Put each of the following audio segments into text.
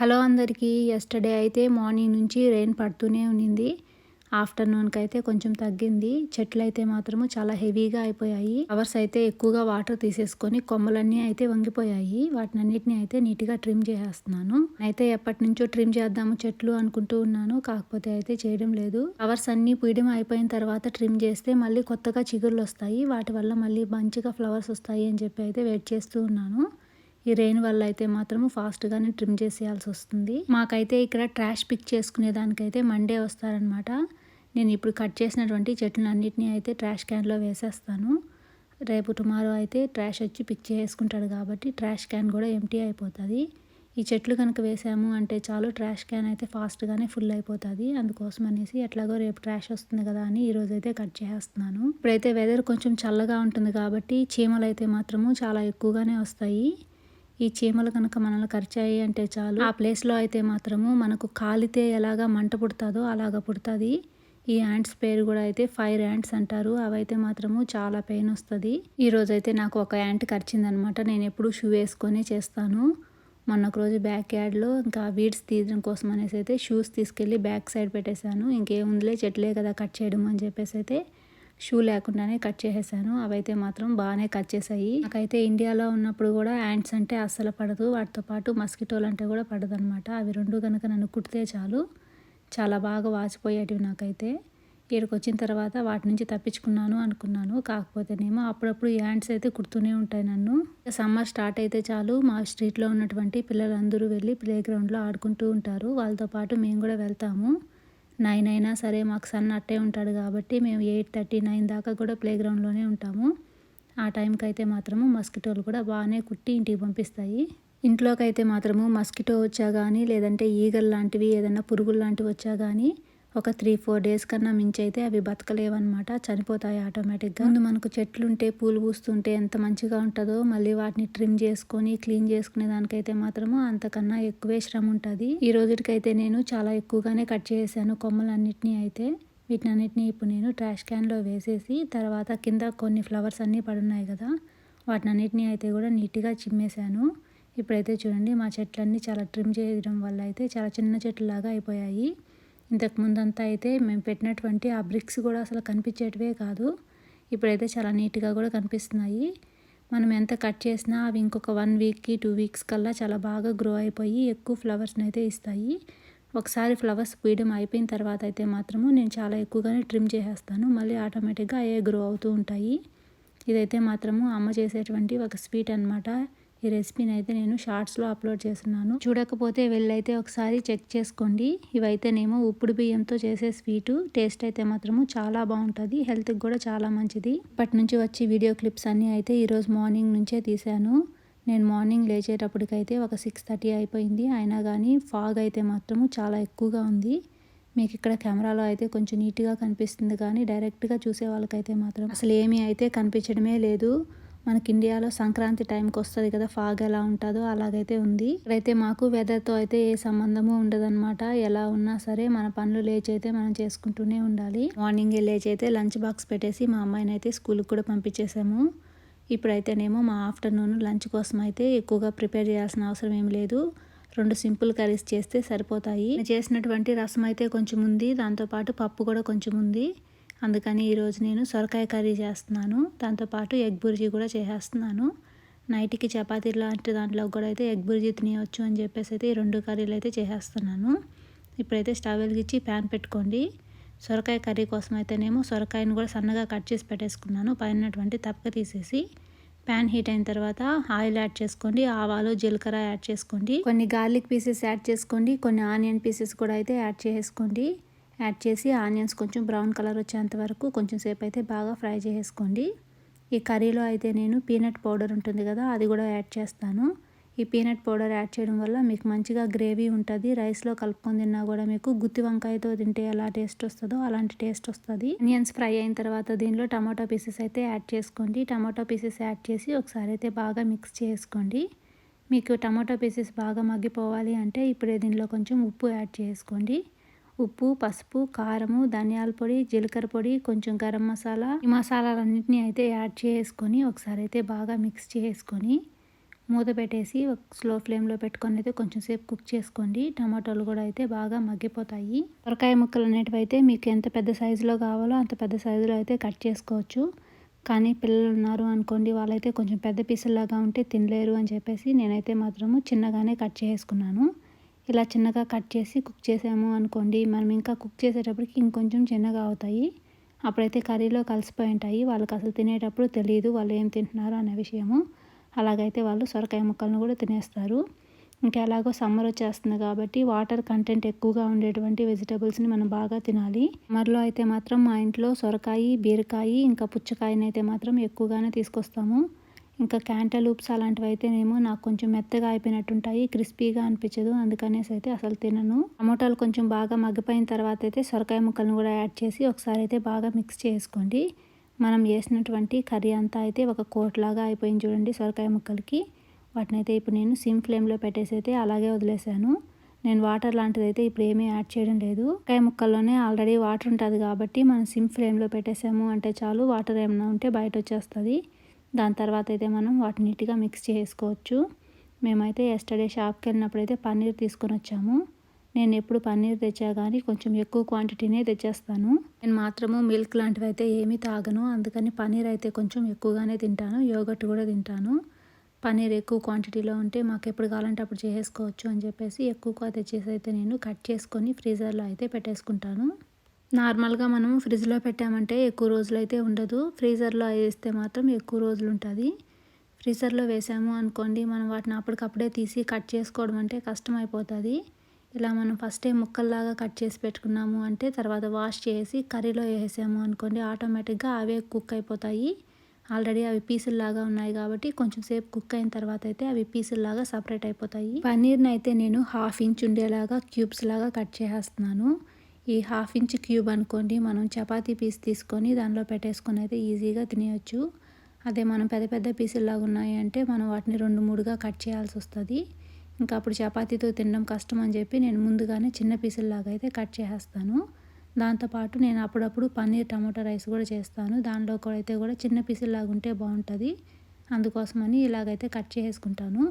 Hello అందరికీ. Yesterday అయితే morning నుంచి రెయిన్ పడుతూనే ఉన్నింది. ఆఫ్టర్నూన్కి అయితే కొంచెం తగ్గింది. చెట్లు అయితే మాత్రము చాలా హెవీగా అయిపోయాయి. అవర్స్ అయితే ఎక్కువగా వాటర్ తీసేసుకొని కొమ్మలన్నీ అయితే వంగిపోయాయి. వాటిని అన్నిటిని అయితే నీట్గా ట్రిమ్ చేసేస్తున్నాను. అయితే ఎప్పటి నుంచో ట్రిమ్ చేద్దాము చెట్లు అనుకుంటూ ఉన్నాను. కాకపోతే అయితే చేయడం లేదు. అవర్స్ అన్నీ పీయడం అయిపోయిన తర్వాత ట్రిమ్ చేస్తే మళ్ళీ కొత్తగా చిగుర్లు వస్తాయి వాటి వల్ల మళ్ళీ మంచిగా ఫ్లవర్స్ వస్తాయి అని చెప్పి అయితే వెయిట్ చేస్తూ ఉన్నాను. ఈ రెయిన్ వల్ల అయితే మాత్రము ఫాస్ట్గానే ట్రిమ్ చేసేయాల్సి వస్తుంది. మాకైతే ఇక్కడ ట్రాష్ పిక్ చేసుకునే దానికైతే మండే వస్తారనమాట నేను ఇప్పుడు కట్ చేసినటువంటి చెట్లను అన్నిటినీ అయితే ట్రాష్ క్యాన్లో వేసేస్తాను. రేపు టుమారో అయితే ట్రాష్ వచ్చి పిక్ చేసుకుంటాడు కాబట్టి ట్రాష్ క్యాన్ కూడా ఎంటీ అయిపోతుంది. ఈ చెట్లు కనుక వేసాము అంటే చాలు ట్రాష్ క్యాన్ అయితే ఫాస్ట్గానే ఫుల్ అయిపోతుంది. అందుకోసం అనేసి ఎట్లాగో రేపు ట్రాష్ వస్తుంది కదా అని ఈ రోజు అయితే కట్ చేస్తున్నాను ఇప్పుడైతే వెదర్ కొంచెం చల్లగా ఉంటుంది కాబట్టి చీమలు అయితే మాత్రము చాలా ఎక్కువగానే వస్తాయి. ఈ చీమలు కనుక మనల్ని ఖర్చాయి అంటే చాలు. ఆ ప్లేస్లో అయితే మాత్రము మనకు కాలితే ఎలాగా మంట పుడుతుందో అలాగ పుడుతుంది. ఈ యాంట్స్ పేరు కూడా అయితే ఫైర్ యాంట్స్ అంటారు. అవైతే మాత్రము చాలా పెయిన్ వస్తుంది. ఈ రోజు అయితే నాకు ఒక యాంట్ కరిచిందనమాట. నేను ఎప్పుడు షూ వేసుకొని చేస్తాను. మొన్న ఒక రోజు బ్యాక్ యార్డ్లో ఇంకా వీడ్స్ తీయడం కోసం అనేసి అయితే షూస్ తీసుకెళ్ళి బ్యాక్ సైడ్ పెట్టేశాను. ఇంకేముందిలే చెట్లే కదా కట్ చేయడం అని చెప్పేసి అయితే షూ లేకుండానే కట్ చేసేసాను. అవైతే మాత్రం బాగానే కట్ చేసాయి నాకైతే ఇండియాలో ఉన్నప్పుడు కూడా యాంట్స్ అంటే అస్సలు పడదు. వాటితో పాటు మస్కిటోలు అంటే కూడా పడదు అనమాట అవి రెండు కనుక నన్ను కుడితే చాలు. చాలా బాగా వాచిపోయేటివి నాకైతే. ఇక్కడికి వచ్చిన తర్వాత వాటి నుంచి తప్పించుకున్నాను అనుకున్నాను. కాకపోతేనేమో అప్పుడప్పుడు యాంట్స్ అయితే కుడుతూనే ఉంటాయి నన్ను. సమ్మర్ స్టార్ట్ అయితే చాలు. మా స్ట్రీట్లో ఉన్నటువంటి పిల్లలందరూ వెళ్ళి ప్లే గ్రౌండ్లో ఆడుకుంటూ ఉంటారు. వాళ్ళతో పాటు మేము కూడా వెళ్తాము. నైన్ అయినా సరే మాకు సన్ అట్టే ఉంటాడు కాబట్టి మేము ఎయిట్ థర్టీ నైన్ దాకా కూడా ప్లే గ్రౌండ్లోనే ఉంటాము. ఆ టైంకి అయితే మాత్రము మస్కిటోలు కూడా బాగానే కుట్టి ఇంటికి పంపిస్తాయి. ఇంట్లోకి అయితే మాత్రము మస్కిటో వచ్చా కానీ లేదంటే ఈగల్ లాంటివి ఏదైనా పురుగులు లాంటివి వచ్చా కానీ ఒక త్రీ ఫోర్ డేస్ కన్నా మించి అయితే అవి బతకలేవన్నమాట. చనిపోతాయి ఆటోమేటిక్గా. ముందు మనకు చెట్లుంటే పూలు పూస్తుంటే ఎంత మంచిగా ఉంటుందో మళ్ళీ వాటిని ట్రిమ్ చేసుకొని క్లీన్ చేసుకునే దానికైతే మాత్రము అంతకన్నా ఎక్కువే శ్రమ ఉంటుంది. ఈ రోజుకైతే నేను చాలా ఎక్కువగానే కట్ చేసాను కొమ్మలన్నిటినీ అయితే. వీటినన్నిటిని ఇప్పుడు నేను ట్రాష్ క్యాన్లో వేసేసి తర్వాత కింద కొన్ని ఫ్లవర్స్ అన్నీ పడున్నాయి కదా వాటినన్నిటిని అయితే కూడా నీట్గా చిమ్మేశాను ఇప్పుడైతే చూడండి మా చెట్లన్నీ చాలా ట్రిమ్ చేయడం వల్ల అయితే చాలా చిన్న చెట్లులాగా అయిపోయాయి. ఇంతకు ముందంతా అయితే మేము పెట్టినటువంటి ఆ బ్రిక్స్ కూడా అసలు కనిపించేటివే కాదు. ఇప్పుడైతే చాలా నీట్గా కూడా కనిపిస్తున్నాయి. మనం ఎంత కట్ చేసినా అవి ఇంకొక వన్ వీక్కి టూ వీక్స్ కల్లా చాలా బాగా గ్రో అయిపోయి ఎక్కువ ఫ్లవర్స్ని అయితే ఇస్తాయి. ఒకసారి ఫ్లవర్స్ పూయడం అయిపోయిన తర్వాత అయితే మాత్రము నేను చాలా ఎక్కువగానే ట్రిమ్ చేసేస్తాను. మళ్ళీ ఆటోమేటిక్గా అయ్యే గ్రో అవుతూ ఉంటాయి. ఇదైతే మాత్రము అమ్మ చేసేటువంటి ఒక స్వీట్ అనమాట ఈ రెసిపీని అయితే నేను షార్ట్స్లో అప్లోడ్ చేస్తున్నాను. చూడకపోతే వెళ్ళైతే ఒకసారి చెక్ చేసుకోండి. ఇవైతేనేమో ఉప్పుడు బియ్యంతో చేసే స్వీటు. టేస్ట్ అయితే మాత్రము చాలా బాగుంటుంది. హెల్త్కి కూడా చాలా మంచిది. ఇప్పటి నుంచి వచ్చి వీడియో క్లిప్స్ అన్నీ అయితే ఈరోజు మార్నింగ్ నుంచే తీశాను. నేను మార్నింగ్ లేచేటప్పటికైతే ఒక సిక్స్ థర్టీ అయిపోయింది. అయినా కానీ ఫాగ్ అయితే మాత్రము చాలా ఎక్కువగా ఉంది. మీకు ఇక్కడ కెమెరాలో అయితే కొంచెం నీట్గా కనిపిస్తుంది కానీ డైరెక్ట్గా చూసే వాళ్ళకైతే మాత్రం అసలు ఏమీ అయితే కనిపించడమే లేదు. మనకి ఇండియాలో సంక్రాంతి టైంకి వస్తుంది కదా ఫాగ్ ఎలా ఉంటుందో అలాగైతే ఉంది. ఇక్కడైతే మాకు వెదర్తో అయితే ఏ సంబంధము ఉండదన్నమాట. ఎలా ఉన్నా సరే మన పనులు లేచి అయితే మనం చేసుకుంటూనే ఉండాలి. మార్నింగ్ లేచి అయితే లంచ్ బాక్స్ పెట్టేసి మా అమ్మాయిని అయితే స్కూల్కి కూడా పంపించేసాము. ఇప్పుడైతేనేమో మా ఆఫ్టర్నూన్ లంచ్ కోసం అయితే ఎక్కువగా ప్రిపేర్ చేయాల్సిన అవసరం ఏం లేదు. రెండు సింపుల్ కర్రీస్ చేస్తే సరిపోతాయి. చేసినటువంటి రసం అయితే కొంచెం ఉంది. దాంతోపాటు పప్పు కూడా కొంచెం ఉంది. అందుకని ఈరోజు నేను సొరకాయ కర్రీ చేస్తున్నాను. దాంతోపాటు ఎగ్ బుర్జీ కూడా చేసేస్తున్నాను. నైట్కి చపాతీ లాంటి దాంట్లో కూడా అయితే ఎగ్ బుర్జీ తినేయచ్చు అని చెప్పేసి అయితే ఈ రెండు కర్రీలు అయితే చేసేస్తున్నాను. ఇప్పుడైతే స్టవ్ వెలిగించి ప్యాన్ పెట్టుకోండి. సొరకాయ కర్రీ కోసం అయితేనేమో సొరకాయను కూడా సన్నగా కట్ చేసి పెట్టేసుకున్నాను. పైనటువంటి తప్పక తీసేసి ప్యాన్ హీట్ అయిన తర్వాత ఆయిల్ యాడ్ చేసుకోండి. ఆవాలు జీలకర్ర యాడ్ చేసుకోండి. కొన్ని గార్లిక్ పీసెస్ యాడ్ చేసుకోండి. కొన్ని ఆనియన్ పీసెస్ కూడా అయితే యాడ్ చేసుకోండి. యాడ్ చేసి ఆనియన్స్ కొంచెం బ్రౌన్ కలర్ వచ్చేంత వరకు కొంచెం సేపు అయితే బాగా ఫ్రై చేసుకోండి ఈ కర్రీలో అయితే నేను పీనట్ పౌడర్ ఉంటుంది కదా అది కూడా యాడ్ చేస్తాను. ఈ పీనట్ పౌడర్ యాడ్ చేయడం వల్ల మీకు మంచిగా గ్రేవీ ఉంటుంది. రైస్లో కలుపుకొని తిన్నా కూడా మీకు గుత్తి వంకాయతో తింటే ఎలా టేస్ట్ వస్తుందో అలాంటి టేస్ట్ వస్తుంది. ఆనియన్స్ ఫ్రై అయిన తర్వాత దీనిలో టమాటో పీసెస్ అయితే యాడ్ చేసుకోండి. టమాటో పీసెస్ యాడ్ చేసి ఒకసారి అయితే బాగా మిక్స్ చేసుకోండి. మీకు టమాటో పీసెస్ బాగా మగ్గిపోవాలి అంటే ఇప్పుడే దీనిలో కొంచెం ఉప్పు యాడ్ చేసుకోండి. ఉప్పు పసుపు కారము ధనియాల పొడి జీలకర్ర పొడి కొంచెం గరం మసాలా. ఈ మసాలాలన్నింటినీ అయితే యాడ్ చేసుకొని ఒకసారి అయితే బాగా మిక్స్ చేసుకొని మూత పెట్టేసి ఒక స్లో ఫ్లేమ్లో పెట్టుకొని అయితే కొంచెం సేపు కుక్ చేసుకోండి. టమాటోలు కూడా అయితే బాగా మగ్గిపోతాయి. సొరకాయ ముక్కలు అనేటివి అయితే మీకు ఎంత పెద్ద సైజులో కావాలో అంత పెద్ద సైజులో అయితే కట్ చేసుకోవచ్చు. కానీ పిల్లలు ఉన్నారు అనుకోండి వాళ్ళైతే కొంచెం పెద్ద పీసుల్లాగా ఉంటే తినలేరు అని చెప్పేసి నేనైతే మాత్రము చిన్నగానే కట్ చేసుకున్నాను. ఇలా చిన్నగా కట్ చేసి కుక్ చేసాము అనుకోండి మనం ఇంకా కుక్ చేసేటప్పటికి ఇంకొంచెం చిన్నగా అవుతాయి. అప్పుడైతే కర్రీలో కలిసిపోయి ఉంటాయి. వాళ్ళకి అసలు తినేటప్పుడు తెలియదు వాళ్ళు ఏం తింటున్నారు అనే విషయము. అలాగైతే వాళ్ళు సొరకాయ ముక్కలను కూడా తినేస్తారు. ఇంకా ఎలాగో సమ్మర్ వచ్చేస్తుంది కాబట్టి వాటర్ కంటెంట్ ఎక్కువగా ఉండేటువంటి వెజిటబుల్స్ని మనం బాగా తినాలి. సమ్మర్లో అయితే మాత్రం మా ఇంట్లో సొరకాయ బీరకాయ ఇంకా పుచ్చకాయని అయితే మాత్రం ఎక్కువగానే తీసుకొస్తాము. ఇంకా క్యాంటలూప్స్ అలాంటివి అయితేనేమో నాకు కొంచెం మెత్తగా అయిపోయినట్టుంటాయి క్రిస్పీగా అనిపించదు. అందుకనేసి అయితే అసలు తినను. టమోటాలు కొంచెం బాగా మగ్గిపోయిన తర్వాత అయితే సొరకాయ ముక్కలను కూడా యాడ్ చేసి ఒకసారి అయితే బాగా మిక్స్ చేసుకోండి. మనం వేసినటువంటి కర్రీ అంతా అయితే ఒక కోట్లాగా అయిపోయింది చూడండి సొరకాయ ముక్కలకి. వాటిని అయితే ఇప్పుడు నేను సిమ్ ఫ్లేమ్లో పెట్టేసి అయితే అలాగే వదిలేసాను నేను వాటర్ లాంటిది అయితే ఇప్పుడు ఏమీ యాడ్ చేయడం లేదు. కాయ ముక్కల్లోనే ఆల్రెడీ వాటర్ ఉంటుంది కాబట్టి మనం సిమ్ ఫ్లేమ్లో పెట్టేసాము అంటే చాలు. వాటర్ ఏమైనా ఉంటే బయట వచ్చేస్తుంది దాని తర్వాత అయితే మనం వాటిని నీట్గా మిక్స్ చేసుకోవచ్చు. మేమైతే ఎస్టర్డే షాప్కి వెళ్ళినప్పుడు అయితే పన్నీర్ తీసుకొని వచ్చాము. నేను ఎప్పుడు పన్నీర్ తెచ్చా కానీ కొంచెం ఎక్కువ క్వాంటిటీనే తెచ్చేస్తాను. నేను మాత్రము మిల్క్ లాంటివి అయితే ఏమీ తాగను. అందుకని పన్నీర్ అయితే కొంచెం ఎక్కువగానే తింటాను. యోగట్ కూడా తింటాను. పన్నీర్ ఎక్కువ క్వాంటిటీలో ఉంటే మాకు ఎప్పుడు కావాలంటే అప్పుడు చేసేసుకోవచ్చు అని చెప్పేసి ఎక్కువగా తెచ్చేసి అయితే నేను కట్ చేసుకొని ఫ్రీజర్లో అయితే పెట్టేసుకుంటాను. నార్మల్గా మనం ఫ్రిడ్జ్లో పెట్టామంటే ఎక్కువ రోజులు అయితే ఉండదు. ఫ్రీజర్లో వేస్తే మాత్రం ఎక్కువ రోజులు ఉంటుంది ఫ్రీజర్లో వేసాము అనుకోండి మనం వాటిని అప్పటికప్పుడే తీసి కట్ చేసుకోవడం అంటే కష్టం అయిపోతుంది ఇలా మనం ఫస్టే ముక్కల్లాగా కట్ చేసి పెట్టుకున్నాము అంటే తర్వాత వాష్ చేసి కర్రీలో వేసాము అనుకోండి ఆటోమేటిక్గా అవే కుక్ అయిపోతాయి. ఆల్రెడీ అవి పీసుల్లాగా ఉన్నాయి కాబట్టి కొంచెం సేపు కుక్ అయిన తర్వాత అయితే అవి పీసుల్లాగా సపరేట్ అయిపోతాయి. పన్నీర్ని అయితే నేను హాఫ్ ఇంచ్ ఉండేలాగా క్యూబ్స్ లాగా కట్ చేసేస్తున్నాను. ఈ హాఫ్ ఇంచ్ క్యూబ్ అనుకోండి మనం చపాతీ పీస్ తీసుకొని దానిలో పెట్టేసుకొని అయితే ఈజీగా తినేయచ్చు. అదే మనం పెద్ద పెద్ద పీసుల్లాగా ఉన్నాయంటే మనం వాటిని రెండు మూడుగా కట్ చేయాల్సి వస్తుంది. ఇంకా అప్పుడు చపాతీతో తినడం కష్టం అని చెప్పి నేను ముందుగానే చిన్న పీసుల్లాగా అయితే కట్ చేసేస్తాను. దాంతోపాటు నేను అప్పుడప్పుడు పన్నీర్ టమాటా రైస్ కూడా చేస్తాను. దానిలో కూడా అయితే కూడా చిన్న పీసుల్లాగా ఉంటే బాగుంటుంది. అందుకోసమని ఇలాగైతే కట్ చేసుకుంటాను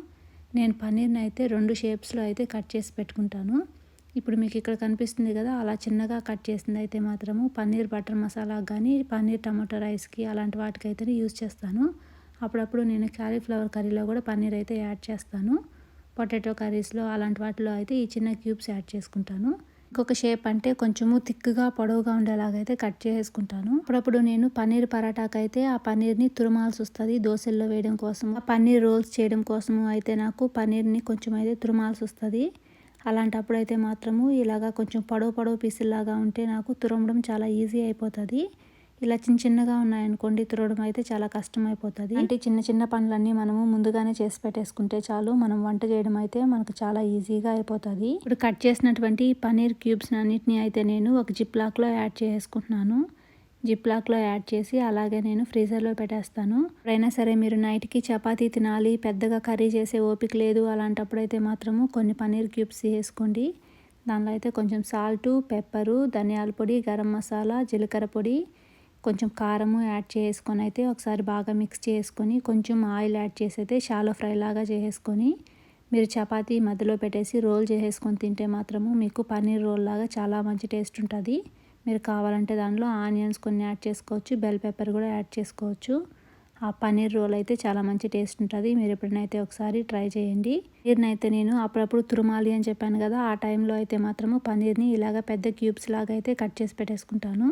నేను పన్నీర్ని అయితే రెండు షేప్స్లో అయితే కట్ చేసి పెట్టుకుంటాను. ఇప్పుడు మీకు ఇక్కడ కనిపిస్తుంది కదా అలా చిన్నగా కట్ చేసింది అయితే మాత్రము పన్నీర్ బటర్ మసాలా కానీ పన్నీర్ టమాటో రైస్కి అలాంటి వాటికి యూజ్ చేస్తాను. అప్పుడప్పుడు నేను క్యాలీఫ్లవర్ కర్రీలో కూడా పన్నీర్ అయితే యాడ్ చేస్తాను. పొటాటో కర్రీస్లో అలాంటి వాటిలో అయితే ఈ చిన్న క్యూబ్స్ యాడ్ చేసుకుంటాను. ఇంకొక షేప్ అంటే కొంచెము థిక్గా పొడవుగా ఉండేలాగైతే కట్ చేసుకుంటాను. అప్పుడప్పుడు నేను పన్నీర్ పరాటాకైతే అయితే ఆ పన్నీర్ని తురమాల్సి వస్తుంది దోశల్లో వేయడం కోసం. ఆ పన్నీర్ రోల్స్ చేయడం కోసము అయితే నాకు పన్నీర్ని కొంచెం అయితే తురుమాల్సి వస్తుంది. అలాంటప్పుడు అయితే మాత్రము ఇలాగా కొంచెం పొడవు పొడవు పీసుల్లాగా ఉంటే నాకు తురమడం చాలా ఈజీ అయిపోతుంది. ఇలా చిన్న చిన్నగా ఉన్నాయనుకోండి తురవడం అయితే చాలా కష్టం అయిపోతుంది అంటే చిన్న చిన్న పనులన్నీ మనము ముందుగానే చేసి పెట్టేసుకుంటే చాలు మనం వంట చేయడం అయితే మనకు చాలా ఈజీగా అయిపోతుంది. ఇప్పుడు కట్ చేసినటువంటి పనీర్ క్యూబ్స్ అన్నిటిని అయితే నేను ఒక జిప్ లాక్లో యాడ్ చేసుకుంటున్నాను. జిప్ లాక్లో యాడ్ చేసి అలాగే నేను ఫ్రీజర్లో పెట్టేస్తాను. ఎప్పుడైనా సరే మీరు నైట్కి చపాతీ తినాలి పెద్దగా కర్రీ చేసే ఓపిక లేదు అలాంటప్పుడు అయితే మాత్రము కొన్ని పన్నీర్ క్యూబ్స్ వేసుకోండి. దానిలో అయితే కొంచెం సాల్టు పెప్పరు ధనియాల పొడి గరం మసాలా జీలకర్ర పొడి కొంచెం కారము యాడ్ చేసుకొని అయితే ఒకసారి బాగా మిక్స్ చేసుకొని కొంచెం ఆయిల్ యాడ్ చేసి అయితే షాలో ఫ్రై లాగా చేసేసుకొని మీరు చపాతీ మధ్యలో పెట్టేసి రోల్ చేసేసుకొని తింటే మాత్రము మీకు పన్నీర్ రోల్ లాగా చాలా మంచి టేస్ట్ ఉంటుంది. మీరు కావాలంటే దానిలో ఆనియన్స్ కొన్ని యాడ్ చేసుకోవచ్చు బెల్ పెప్పర్ కూడా యాడ్ చేసుకోవచ్చు. ఆ పన్నీర్ రోల్ అయితే చాలా మంచి టేస్ట్ ఉంటుంది. మీరు ఎప్పుడైనా ఒకసారి ట్రై చేయండి. పన్నీర్ని అయితే నేను అప్పుడప్పుడు తురుమాలి అని చెప్పాను కదా ఆ టైంలో అయితే మాత్రము పన్నీర్ని ఇలాగ పెద్ద క్యూబ్స్ లాగా అయితే కట్ చేసి పెట్టేసుకుంటాను.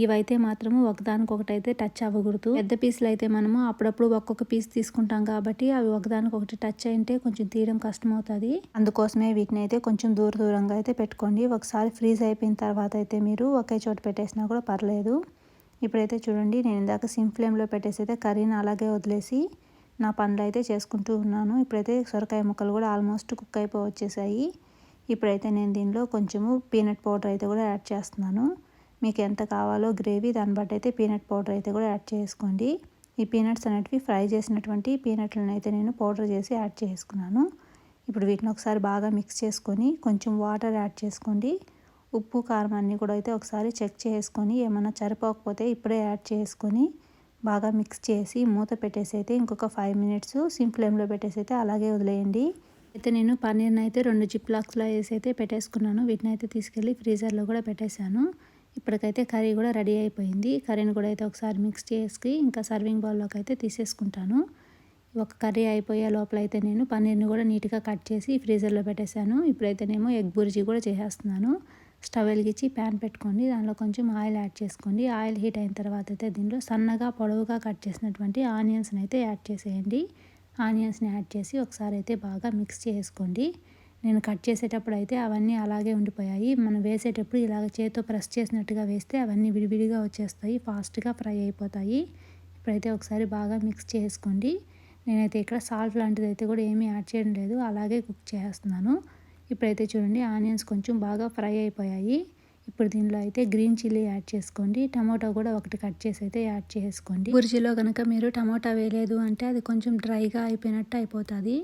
ఇవైతే మాత్రము ఒకదానికొకటి అయితే టచ్ అవ్వకూడదు. పెద్ద పీసులు అయితే మనము అప్పుడప్పుడు ఒక్కొక్క పీస్ తీసుకుంటాం కాబట్టి అవి ఒకదానికొకటి టచ్ అయింటే కొంచెం తీయడం కష్టం అవుతుంది అందుకోసమే వీటిని అయితే కొంచెం దూర దూరంగా అయితే పెట్టుకోండి. ఒకసారి ఫ్రీజ్ అయిపోయిన తర్వాత అయితే మీరు ఒకే చోట పెట్టేసినా కూడా పర్లేదు. ఇప్పుడైతే చూడండి నేను ఇందాక సిమ్ ఫ్లేమ్లో పెట్టేసి అయితే కర్రీని అలాగే వదిలేసి నా పనులు అయితే చేసుకుంటూ ఉన్నాను. ఇప్పుడైతే సొరకాయ ముక్కలు కూడా ఆల్మోస్ట్ కుక్ అయిపోయి వచ్చేసాయి. ఇప్పుడైతే నేను దీనిలో కొంచెము పీనట్ పౌడర్ అయితే కూడా యాడ్ చేస్తున్నాను. మీకు ఎంత కావాలో గ్రేవీ దాన్ని బట్టి అయితే పీనట్ పౌడర్ అయితే కూడా యాడ్ చేసుకోండి. ఈ పీనట్స్ అనేటివి ఫ్రై చేసినటువంటి పీనట్లను అయితే నేను పౌడర్ చేసి యాడ్ చేసుకున్నాను. ఇప్పుడు వీటిని ఒకసారి బాగా మిక్స్ చేసుకొని కొంచెం వాటర్ యాడ్ చేసుకోండి. ఉప్పు కారం అన్నీ కూడా అయితే ఒకసారి చెక్ చేసుకొని ఏమైనా సరిపోకపోతే ఇప్పుడే యాడ్ చేసుకొని బాగా మిక్స్ చేసి మూత పెట్టేసి అయితే ఇంకొక ఫైవ్ మినిట్స్ సిమ్ ఫ్లేమ్లో పెట్టేసి అయితే అలాగే వదిలేయండి. అయితే నేను పన్నీర్ని అయితే రెండు జిప్ లాక్స్లో వేసి అయితే పెట్టేసుకున్నాను. వీటిని అయితే తీసుకెళ్ళి ఫ్రీజర్లో కూడా పెట్టేశాను. ఇప్పటికైతే కర్రీ కూడా రెడీ అయిపోయింది. కర్రీని కూడా అయితే ఒకసారి మిక్స్ చేసి ఇంకా సర్వింగ్ బౌల్లోకి అయితే తీసేసుకుంటాను. ఒక కర్రీ అయిపోయే లోపల అయితే నేను పన్నీర్ని కూడా నీట్గా కట్ చేసి ఫ్రీజర్లో పెట్టేశాను. ఇప్పుడైతే నేను ఎగ్ బుర్జీ కూడా చేసేస్తున్నాను. స్టవ్ వెలిగించి ప్యాన్ పెట్టుకోండి. దానిలో కొంచెం ఆయిల్ యాడ్ చేసుకోండి. ఆయిల్ హీట్ అయిన తర్వాత అయితే దీనిలో సన్నగా పొడవుగా కట్ చేసినటువంటి ఆనియన్స్ని అయితే యాడ్ చేసేయండి. ఆనియన్స్ని యాడ్ చేసి ఒకసారి అయితే బాగా మిక్స్ చేసుకోండి. నేను కట్ చేసేటప్పుడు అయితే అవన్నీ అలాగే ఉండిపోయాయి. మనం వేసేటప్పుడు ఇలాగ చేతితో ప్రెస్ చేసినట్టుగా వేస్తే అవన్నీ విడివిడిగా వచ్చేస్తాయి ఫాస్ట్గా ఫ్రై అయిపోతాయి. ఇప్పుడైతే ఒకసారి బాగా మిక్స్ చేసుకోండి. నేనైతే ఇక్కడ సాల్ట్ లాంటిది అయితే కూడా ఏమీ యాడ్ చేయడం లేదు అలాగే కుక్ చేస్తున్నాను. ఇప్పుడైతే చూడండి ఆనియన్స్ కొంచెం బాగా ఫ్రై అయిపోయాయి. ఇప్పుడు దీనిలో అయితే గ్రీన్ చిల్లీ యాడ్ చేసుకోండి టమాటో కూడా ఒకటి కట్ చేసి అయితే యాడ్ చేసుకోండి. బుర్జీలో కనుక మీరు టమాటా వేయలేదు అంటే అది కొంచెం డ్రైగా అయిపోయినట్టు అయిపోతుంది.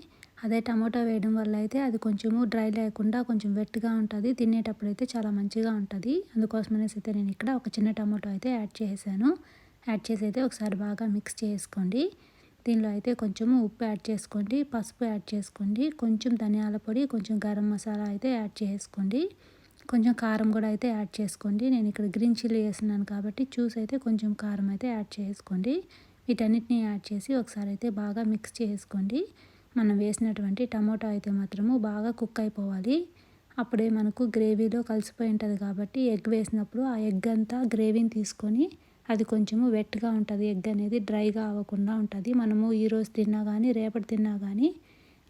అదే టమాటా వేయడం వల్ల అయితే అది కొంచెము డ్రై లేకుండా కొంచెం వెట్గా ఉంటుంది. తినేటప్పుడు అయితే చాలా మంచిగా ఉంటుంది. అందుకోసం అనేసి అయితే నేను ఇక్కడ ఒక చిన్న టమాటో అయితే యాడ్ చేశాను యాడ్ చేసి అయితే ఒకసారి బాగా మిక్స్ చేసుకోండి. దీనిలో అయితే కొంచెము ఉప్పు యాడ్ చేసుకోండి. పసుపు యాడ్ చేసుకోండి. కొంచెం ధనియాల పొడి కొంచెం గరం మసాలా అయితే యాడ్ చేసుకోండి. కొంచెం కారం కూడా అయితే యాడ్ చేసుకోండి. నేను ఇక్కడ గ్రీన్ చిల్లీ వేస్తున్నాను కాబట్టి చూసి అయితే కొంచెం కారం అయితే యాడ్ చేసుకోండి. వీటన్నిటిని యాడ్ చేసి ఒకసారి అయితే బాగా మిక్స్ చేసుకోండి. మనం వేసినటువంటి టమోటా అయితే మాత్రము బాగా కుక్ అయిపోవాలి. అప్పుడే మనకు గ్రేవీలో కలిసిపోయి ఉంటుంది కాబట్టి ఎగ్ వేసినప్పుడు ఆ ఎగ్ అంతా గ్రేవీని తీసుకొని అది కొంచెము వెట్గా ఉంటుంది. ఎగ్ అనేది డ్రైగా అవ్వకుండా ఉంటుంది. మనము ఈరోజు తిన్నా కానీ రేపటి తిన్నా కానీ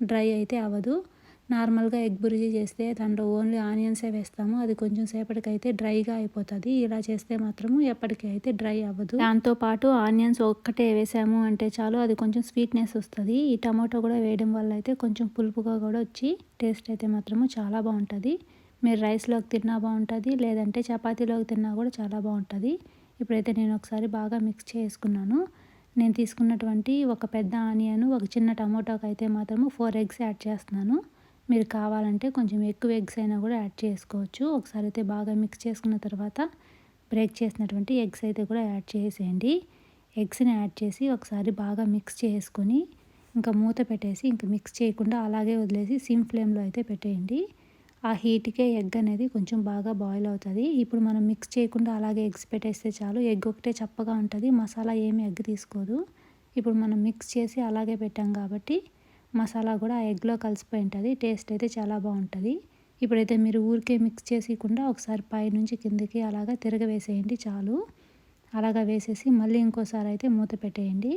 డ్రై అయితే అవ్వదు. నార్మల్గా ఎగ్ బుర్జీ చేస్తే దాంట్లో ఓన్లీ ఆనియన్సే వేస్తాము. అది కొంచెం సేపటికైతే డ్రైగా అయిపోతుంది. ఇలా చేస్తే మాత్రము ఎప్పటికీ అయితే డ్రై అవ్వదు. దాంతోపాటు ఆనియన్స్ ఒక్కటే వేసాము అంటే చాలు అది కొంచెం స్వీట్నెస్ వస్తుంది. ఈ టమాటో కూడా వేయడం వల్ల అయితే కొంచెం పులుపుగా కూడా వచ్చి టేస్ట్ అయితే మాత్రము చాలా బాగుంటుంది. మీరు రైస్లోకి తిన్నా బాగుంటుంది లేదంటే చపాతీలోకి తిన్నా కూడా చాలా బాగుంటుంది. ఇప్పుడైతే నేను ఒకసారి బాగా మిక్స్ చేసుకున్నాను. నేను తీసుకున్నటువంటి ఒక పెద్ద ఆనియన్ ఒక చిన్న టమోటాకి అయితే మాత్రము ఫోర్ ఎగ్స్ యాడ్ చేస్తున్నాను. మీరు కావాలంటే కొంచెం ఎక్కువ ఎగ్స్ అయినా కూడా యాడ్ చేసుకోవచ్చు. ఒకసారి అయితే బాగా మిక్స్ చేసుకున్న తర్వాత బ్రేక్ చేసినటువంటి ఎగ్స్ అయితే కూడా యాడ్ చేసేయండి. ఎగ్స్ని యాడ్ చేసి ఒకసారి బాగా మిక్స్ చేసుకొని ఇంకా మూత పెట్టేసి ఇంకా మిక్స్ చేయకుండా అలాగే వదిలేసి సిమ్ ఫ్లేమ్లో అయితే పెట్టేయండి. ఆ హీట్కే ఎగ్ అనేది కొంచెం బాగా బాయిల్ అవుతుంది. ఇప్పుడు మనం మిక్స్ చేయకుండా అలాగే ఎగ్స్ పెట్టేస్తే చాలు ఎగ్ ఒకటే చప్పగా ఉంటుంది. మసాలా ఏమి ఎగ్ తీసుకోదు. ఇప్పుడు మనం మిక్స్ చేసి అలాగే పెట్టాం కాబట్టి మసాలా కూడా ఆ ఎగ్లో కలిసిపోయి ఉంటుంది. టేస్ట్ అయితే చాలా బాగుంటుంది. ఇప్పుడైతే మీరు ఊరికే మిక్స్ చేసేయకుండా ఒకసారి పైనుంచి కిందకి అలాగా తిరగవేసేయండి చాలు. అలాగా వేసేసి మళ్ళీ ఇంకోసారి అయితే మూత పెట్టేయండి.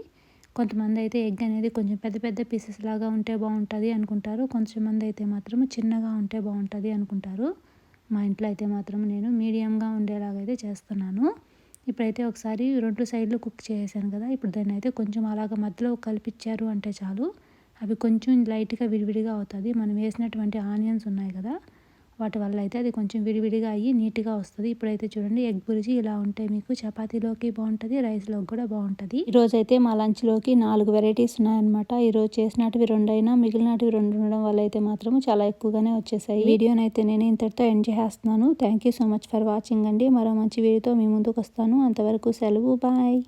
కొంతమంది అయితే ఎగ్ అనేది కొంచెం పెద్ద పెద్ద పీసెస్ లాగా ఉంటే బాగుంటుంది అనుకుంటారు. కొంతమంది అయితే మాత్రం చిన్నగా ఉంటే బాగుంటుంది అనుకుంటారు. మా ఇంట్లో అయితే మాత్రం నేను మీడియంగా ఉండేలాగైతే చేస్తున్నాను. ఇప్పుడైతే ఒకసారి రెండు సైడ్లు కుక్ చేసాను కదా ఇప్పుడు దాన్ని అయితే కొంచెం అలాగ మధ్యలో కలిపిచ్చారు అంటే చాలు. అవి కొంచెం లైట్గా విడివిడిగా అవుతుంది. మనం వేసినటువంటి ఆనియన్స్ ఉన్నాయి కదా వాటి వల్ల అయితే అది కొంచెం విడివిడిగా అయ్యి నీట్గా వస్తుంది. ఇప్పుడైతే చూడండి ఎగ్ బుర్జీ ఇలా ఉంటే మీకు చపాతీలోకి బాగుంటుంది రైస్లోకి కూడా బాగుంటుంది. ఈరోజు అయితే మా లంచ్లోకి నాలుగు వెరైటీస్ ఉన్నాయన్నమాట. ఈరోజు చేసినటివి రెండైనా మిగిలినటివి రెండు ఉండడం వల్ల అయితే మాత్రం చాలా ఎక్కువగానే వచ్చేసాయి. వీడియోని అయితే నేను ఇంతటితో ఎండ్ చేస్తున్నాను. Thank you so much for watching అండి. మరో మంచి వీడియోతో మీ ముందుకు వస్తాను అంతవరకు సెలవు బాయ్.